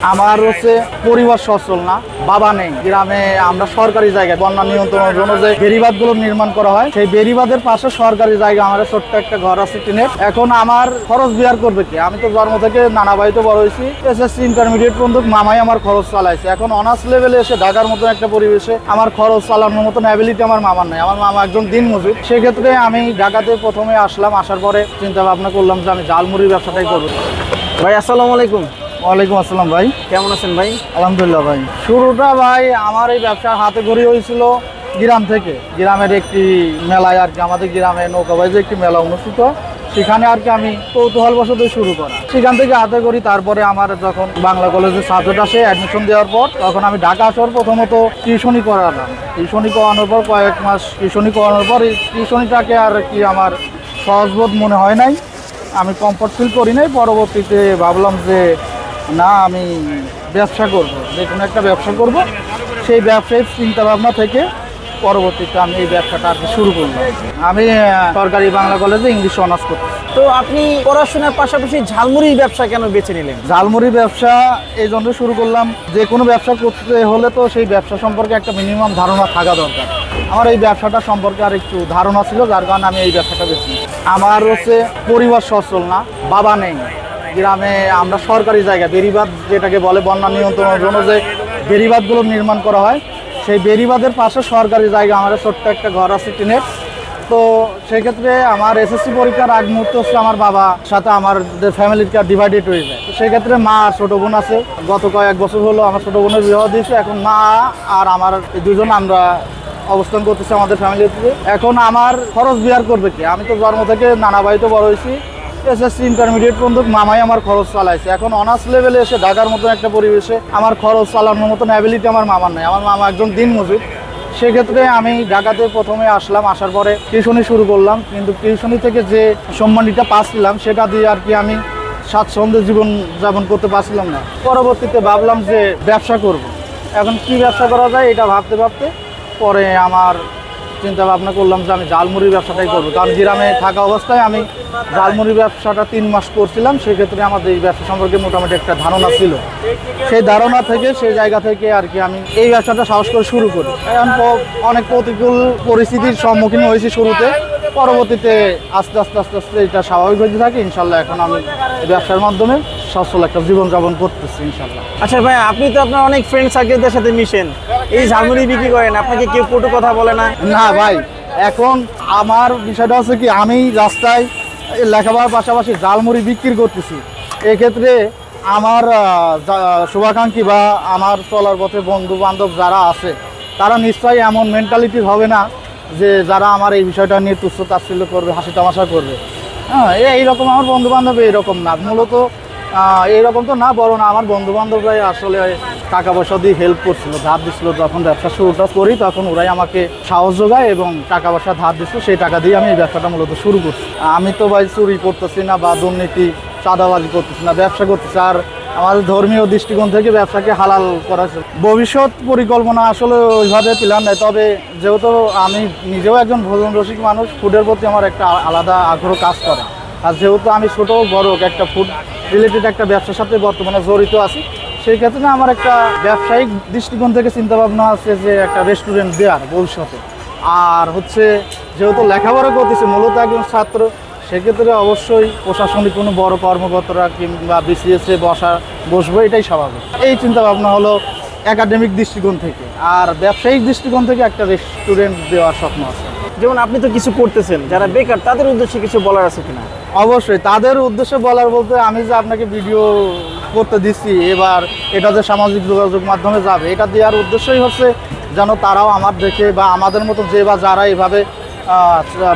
আমার হচ্ছে পরিবার সচল না, বাবা নেই। গ্রামে আমরা সরকারি জায়গায়, বন্যা নিয়ন্ত্রণের জন্য যে বেরিবাদগুলো নির্মাণ করা হয়, সেই বেরিবাদের পাশে সরকারি জায়গা আমার ছোট্ট একটা ঘর আছে টিনের। এখন আমার খরচ বিয়ার করবে কি? আমি তো জন্ম থেকে নানা বাড়িতে বড় হয়েছি। এসএসসি ইন্টারমিডিয়েট পর্যন্ত মামাই আমার খরচ চালাইছে। এখন অনার্স লেভেলে এসে ঢাকার মতো একটা পরিবেশে আমার খরচ চালানোর মতন অ্যাবিলিটি আমার মামার নাই। আমার মামা একজন দিন মজুর। সেক্ষেত্রে আমি ঢাকাতে প্রথমে আসলাম, আসার পরে চিন্তা ভাবনা করলাম যে আমি জালমুড়ির ব্যবসাটাই করব। ভাই, আসসালামু আলাইকুম। ওয়ালাইকুম আসসালাম ভাই। কেমন আছেন ভাই? আলহামদুলিল্লাহ ভাই। শুরুটা ভাই আমার এই ব্যবসার হাতে ঘড়ি হয়েছিল গ্রাম থেকে। গ্রামের একটি মেলায় আর কি আমাদের গ্রামে নৌকাবাইজে একটি মেলা অনুষ্ঠিত সেখানে আর কি আমি কৌতূহল বসত শুরু করা। সেখান থেকে হাতে করি তারপরে আমার যখন বাংলা কলেজে সাবজেক্ট আসে অ্যাডমিশন দেওয়ার পর তখন আমি ঢাকা আসার প্রথমত টিউশনি করালাম। টিউশনি করানোর পর কয়েক মাস টিউশনি করানোর পর এই টিউশনিটাকে আর কি আমার সহজবোধ মনে হয় নাই। আমি কমফর্ট ফিল করি নাই। পরবর্তীতে ভাবলাম যে না আমি ব্যবসা করব যে কোনো একটা ব্যবসা করব। সেই ব্যবসায়িক চিন্তা ভাবনা থেকে পরবর্তীতে আমি এই ব্যবসাটা আর কি শুরু করলাম। আমি সরকারি বাংলা কলেজে ইংলিশ অনার্স করতে তো আপনি পড়াশোনার পাশাপাশি ঝালমুড়ির ব্যবসা কেন বেছে নিলেন? ঝালমুড়ি ব্যবসা এই জন্য শুরু করলাম যে কোনো ব্যবসা করতে হলে তো সেই ব্যবসা সম্পর্কে একটা মিনিমাম ধারণা থাকা দরকার। আমার এই ব্যবসাটা সম্পর্কে আর একটু ধারণা ছিল যার কারণে আমি এই ব্যবসাটা বেছি আমার হচ্ছে পরিবার সচ্ছল না বাবা নেই। গ্রামে আমরা সরকারি জায়গা বেরিবাদ যেটাকে বলে বন্যা নিয়ন্ত্রণের জন্য যে বেরিবাদগুলো নির্মাণ করা হয়, সেই বেরিবাদের পাশে সরকারি জায়গা আমার ছোট্ট একটা ঘর আছে টিনের। তো সেক্ষেত্রে আমার এসএসসি পরীক্ষার আগ মুহূর্তে হচ্ছে আমার বাবা, সাথে আমার ফ্যামিলিটা ডিভাইডেড হয়ে যায়। সেক্ষেত্রে মা আর ছোটো বোন আছে। গত কয়েক বছর হলো আমার ছোটো বোনের বিবাহ দিয়েছে, এখন মা আর আমার দুজন আমরা অবস্থান করতেছি আমাদের ফ্যামিলিতে এখন আমার খরচ বিয়ার করবে কি? আমি তো জন্ম থেকে নানা বাড়িতে বড় হয়েছি। এসএসসি ইন্টারমিডিয়েট পর্যন্ত মামাই আমার খরচ চালাইছে। এখন অনার্স লেভেলে এসে ঢাকার মতো একটা পরিবেশে আমার খরচ চালানোর মতন অ্যাবিলিটি আমার মামার নেই। আমার মামা একজন দিন মজুর। সেক্ষেত্রে আমি ঢাকাতে প্রথমে আসলাম, আসার পরে টিউশনি শুরু করলাম। কিন্তু টিউশনি থেকে যে সম্মানটা পাচ্ছিলাম, সেটা দিয়ে আর কি আমি স্বাচ্ছন্দ্যে জীবন যাপন করতে পারছিলাম না। পরবর্তীতে ভাবলাম যে ব্যবসা করব। এখন কি ব্যবসা করা যায় এটা ভাবতে ভাবতে পরে আমার চিন্তা ভাবনা করলাম যে আমি জালমুড়ির ব্যবসাটাই করব। কারণ গ্রামে থাকা অবস্থায় আমি জালমুড়ির ব্যবসাটা তিন মাস করছিলাম, সেক্ষেত্রে আমাদের এই ব্যবসা সম্পর্কে মোটামুটি একটা ধারণা ছিল। সেই ধারণা থেকে, সেই জায়গা থেকে আর কি আমি এই ব্যবসাটা সাহস করে শুরু করি। এখন অনেক প্রতিকূল পরিস্থিতির সম্মুখীন হয়েছি শুরুতে। পরবর্তীতে আস্তে আস্তে আস্তে আস্তে এটা স্বাভাবিক হতে থাকে, ইনশাল্লাহ এখন আমি ব্যবসার মাধ্যমে সচ্ছল একটা জীবনযাপন করতেছি, ইনশাল্লাহ। আচ্ছা ভাই, আপনি তো আপনার অনেক ফ্রেন্ড সার্কেলদের সাথে মিশেন। এই ঝালমুড়ি বিক্রি করেন? আপনাকে কেউ কটু কথা বলে না? না ভাই, এখন আমার বিষয়টা হচ্ছে কি, আমি রাস্তায় লেখাপড়ার পাশাপাশি ঝালমুড়ি বিক্রি করতেছি। এক্ষেত্রে আমার শুভাকাঙ্ক্ষী বা আমার চলার পথে বন্ধু বান্ধব যারা আছে, তারা নিশ্চয়ই এমন মেন্টালিটি হবে না যে যারা আমার এই বিষয়টা নিয়ে তুচ্ছ তাচ্ছিল্য করবে হাসি তামাশা করবে। হ্যাঁ এইরকম আমার বন্ধু বান্ধব এইরকম না। মূলত এইরকম তো না, বড় না। আমার বন্ধু বান্ধবরাই আসলে টাকা পয়সা দিয়ে হেল্প করছিল, ধার দিছিল। যখন ব্যবসা শুরুটা করি, তখন ওরাই আমাকে সাহস যোগায় এবং টাকা পয়সা ধার দিছিল। সেই টাকা দিয়ে আমি এই ব্যবসাটা মূলত শুরু করছি। আমি তো ভাই চুরি করতেছি না বা দুর্নীতি, চাঁদাবাজি করতেছি না, ব্যবসা করতেছি। আর আমাদের ধর্মীয় দৃষ্টিকোণ থেকে ব্যবসাকে হালাল করা। ভবিষ্যৎ পরিকল্পনা আসলে ওইভাবে প্ল্যান নেই, তবে যেহেতু আমি নিজেও একজন ভোজন রসিক মানুষ ফুডের প্রতি আমার একটা আলাদা আগ্রহ কাজ করে। আর যেহেতু আমি ছোটো, বড়, একটা ফুড রিলেটেড একটা ব্যবসার সাথে বর্তমানে জড়িত আছি। সেই ক্ষেত্রে না আমার একটা ব্যবসায়িক দৃষ্টিকোণ থেকে চিন্তা ভাবনা আছে যে একটা রেস্টুরেন্ট দেওয়ার ভবিষ্যতে। আর হচ্ছে যেহেতু লেখাপড়া করতেছে, মূলত একজন ছাত্র, সেক্ষেত্রে অবশ্যই প্রশাসনিক কোনো বড় কর্মকর্তারা কিংবা বিসিএসে বসা, বসবো এটাই স্বাভাবিক। এই চিন্তা ভাবনা হলো একাডেমিক দৃষ্টিকোণ থেকে। আর ব্যবসায়িক দৃষ্টিকোণ থেকে একটা রেস্টুরেন্ট দেওয়ার স্বপ্ন আছে। যেমন আপনি তো কিছু করতেছেন, যারা বেকার, তাদের উদ্দেশ্যে কিছু বলার আছে কিনা? অবশ্যই, তাদের উদ্দেশ্যে বলার বলতে আমি যে আপনাকে ভিডিও করতে দিচ্ছি, এবার এটা যে সামাজিক যোগাযোগ মাধ্যমে যাবে, এটা দেওয়ার উদ্দেশ্যই হচ্ছে যেন তারাও আমার দেখে বা আমাদের মতো যে বা যারা এভাবে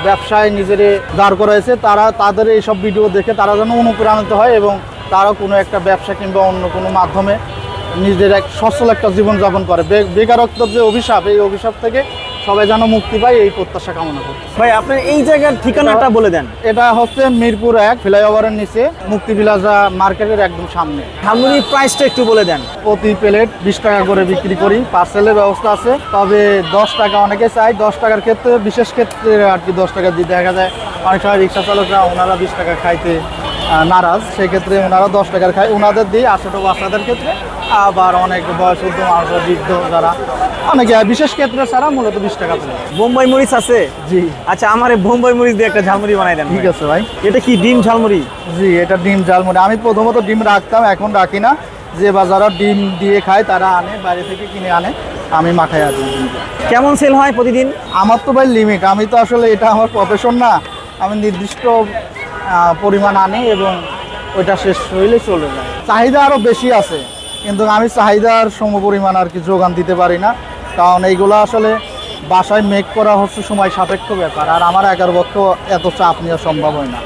ব্যবসায় নিজেরে দাঁড় করাইছে, তারা তাদের এইসব ভিডিও দেখে তারা যেন অনুপ্রাণিত হয় এবং তারাও কোনো একটা ব্যবসা কিংবা অন্য কোনো মাধ্যমে নিজের এক সচ্ছল একটা জীবনযাপন করে। বেকারত্বের যে অভিশাপ, এই অভিশাপ থেকে সবাই যেন মুক্তি পায় এই প্রত্যাশা কামনা করি ভাই আপনার এই জায়গার ঠিকানাটা বলে দেন। এটা হচ্ছে মিরপুর এক ফ্লাইওভারের নিচে মুক্তি বিলাজা মার্কেটের একদম সামনে। ঝালমুড়ির প্রাইসটা একটু বলে দেন। প্রতি প্লেট বিশ টাকা করে বিক্রি করি পার্সেলের ব্যবস্থা আছে তবে দশ টাকা অনেকে চাই দশ টাকার ক্ষেত্রে বিশেষ ক্ষেত্রে আর কি দশ টাকা দিয়ে দেখা যায়। অনেক সময় রিক্সা চালকরা ওনারা বিশ টাকা খাইতে নারাজ সেক্ষেত্রে ওনারা দশ টাকার খায়। ওনাদের দিয়ে ছোটো বাচ্চাদের ক্ষেত্রে আবার অনেক বয়সুদ্ধ মানুষ বৃদ্ধ যারা অনেকে বিশেষ ক্ষেত্রে ছাড়া মূলত বিশ টাকা তুলে বোম্বাই মরিচ আছে? জি। আচ্ছা আমার বোম্বাই মরিচ দিয়ে একটা ঝালমুড়ি বানাই দেন ঠিক আছে ভাই। এটা কি ডিম ঝালমুড়ি? জি এটা ডিম ঝালমুড়ি। আমি প্রথমত ডিম রাখতাম এখন রাখি না। যে বাজারা ডিম দিয়ে খায় তারা আনে বাইরে থেকে কিনে আনে। আমি মাথায় আছি কেমন সেল হয় প্রতিদিন? আমার তো ভাই লিমিট আমি তো আসলে এটা আমার প্রফেশন না। আমি নির্দিষ্ট পরিমাণ আনি এবং ওইটা শেষ হইলে চলে যায়। চাহিদা আরও বেশি আছে, কিন্তু আমি চাহিদার সম পরিমাণ আর কি যোগান দিতে পারি না। কারণ এইগুলো আসলে বাসায় মেক করা হচ্ছে সময় সাপেক্ষ ব্যাপার, আর আমার একার পক্ষ এত চাপ নেওয়া সম্ভব হয় না।